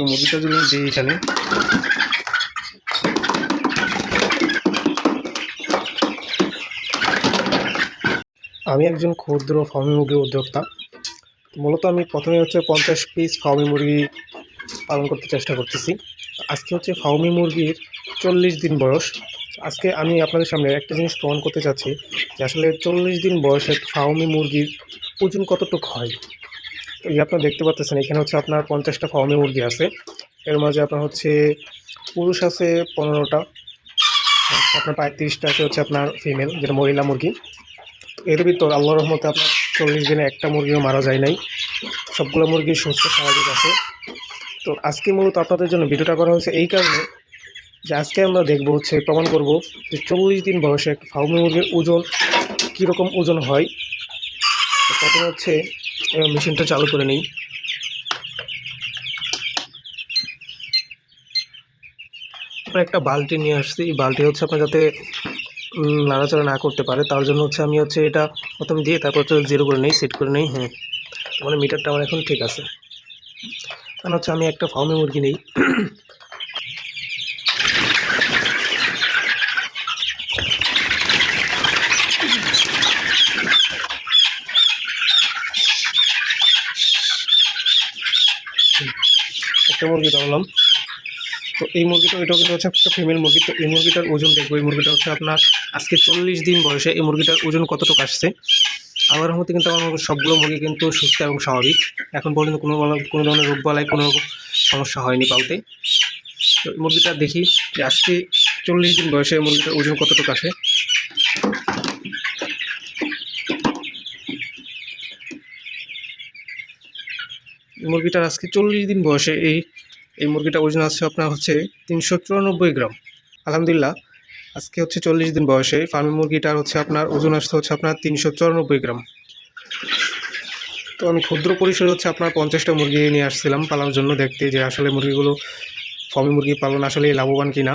তো মুরগিটা আমি দিই এখানে। আমি একজন ক্ষুদ্র ফার্মি মুরগির উদ্যোক্তা। মূলত আমি প্রথমে হচ্ছে পঞ্চাশ পিস ফার্মি মুরগি পালন করতে চেষ্টা করতেছি। আজকে হচ্ছে ফার্মি মুরগির চল্লিশ দিন বয়স। আজকে আমি আপনাদের সামনে একটা জিনিস প্রমাণ করতে চাচ্ছি যে আসলে চল্লিশ দিন বয়সে ফার্মি মুরগির ওজন কতটুকু হয়? এই আপনারা দেখতে পাচ্ছেন এখানে হচ্ছে আপনার পঞ্চাশটা ফার্মি মুরগি আছে। এর মাঝে আপনার হচ্ছে পুরুষ আছে পনেরোটা, আপনার পঁয়ত্রিশটা আছে হচ্ছে আপনার ফিমেল যেটা মহিলা মুরগি। এর ভিতর আল্লাহ রহমতে আপনার চল্লিশ দিনে একটা মুরগিও মারা যায় নাই। সবগুলো মুরগি সুস্থ, স্বাভাবিক আছে। তো আজকে মূলত আপনাদের জন্য ভিডিওটা করা হয়েছে এই কারণে যে আজকে আমরা দেখব হচ্ছে, প্রমাণ করব যে চল্লিশ দিন বয়সে একটা ফার্মি মুরগির ওজন কীরকম ওজন হয়। প্রথমে হচ্ছে মেশিনটা চালু করে নিই। তারপরে একটা বালতি নিয়ে আসছি। এই বালতি হচ্ছে আপনার যাতে নাড়াচাড়া না করতে পারে। তার জন্য হচ্ছে আমি হচ্ছে এটা প্রথম দিয়ে তারপর হচ্ছে জিরো করে নেই, সেট করে নেই। হ্যাঁ মানে মিটারটা আমার এখন ঠিক আছে। কারণ হচ্ছে আমি একটা ফার্মে মুরগি নেই। একটা মুরগি ধরলাম। তো এই মুরগিটা এটা কিন্তু হচ্ছে একটা ফিমেল মুরগি। তো এই মুরগিটার ওজন দেখব। এই মুরগিটা হচ্ছে আপনার আজকে চল্লিশ দিন বয়সে এই মুরগিটার ওজন কতটুকু আসছে? আমার মধ্যে কিন্তু আমার সবগুলো মুরগি কিন্তু সুস্থ এবং স্বাভাবিক। এখন পর্যন্ত কোনো কোনো ধরনের রোগ বালাই কোনো রকম সমস্যা হয়নি পালতে। তো এই মুরগিটা দেখি যে আজকে চল্লিশ দিন বয়সে এই মুরগিটার ওজন কতটুকু আসে। মুরগিটার আজকে চল্লিশ দিন বয়সে এই এই মুরগিটা ওজন আছে আপনার হচ্ছে তিনশো চুরানব্বই গ্রাম। আলহামদুলিল্লাহ, আজকে হচ্ছে চল্লিশ দিন বয়সে ফার্মি মুরগিটার হচ্ছে আপনার ওজন আসতে হচ্ছে আপনার তিনশো চুরানব্বই গ্রাম। তো আমি ক্ষুদ্র পরিসরে হচ্ছে আপনার পঞ্চাশটা মুরগি নিয়ে আসছিলাম পালার জন্য দেখতে যে আসলে মুরগিগুলো ফার্মি মুরগি পালন আসলে লাভবান কিনা।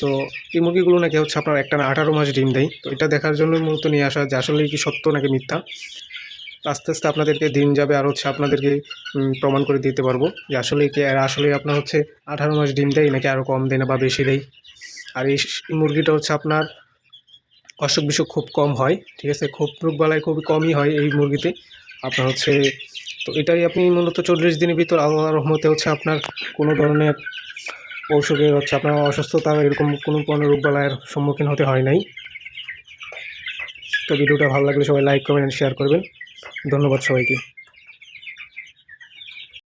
তো এই মুরগিগুলো নাকি হচ্ছে আপনার একটা আঠারো মাস ডিম দেয়। তো এটা দেখার জন্য মূলত নিয়ে আসা যে আসলে কি সত্য নাকি মিথ্যা। আস্তে আস্তে আপনাদেরকে দিন যাবে, আর হচ্ছে আপনাদেরকে প্রমাণ করে দিতে পারব যে আসলে কি আসলে আপনার হচ্ছে আঠারো মাস ডিম দেয় নাকি আরও কম দেয় না বা বেশি দেয়। আর এই মুরগিটা হচ্ছে আপনার অসুখ বিসুখ খুব কম হয়, ঠিক আছে? খুব রোগবালাই খুবই কমই হয় এই মুরগিতে। আপনার হচ্ছে, তো এটাই আপনি মূলত চল্লিশ দিনের ভিতর আল্লাহ রহমতে হচ্ছে আপনার কোনো ধরনের অসুখের হচ্ছে আপনার অসুস্থতা এরকম কোনো ধরনের রোগবালাইয়ের সম্মুখীন হতে হয় নাই। তো ভিডিওটা ভালো লাগলে সবাই লাইক কমেন্ট শেয়ার করবেন। ধন্যবাদ সবাইকে।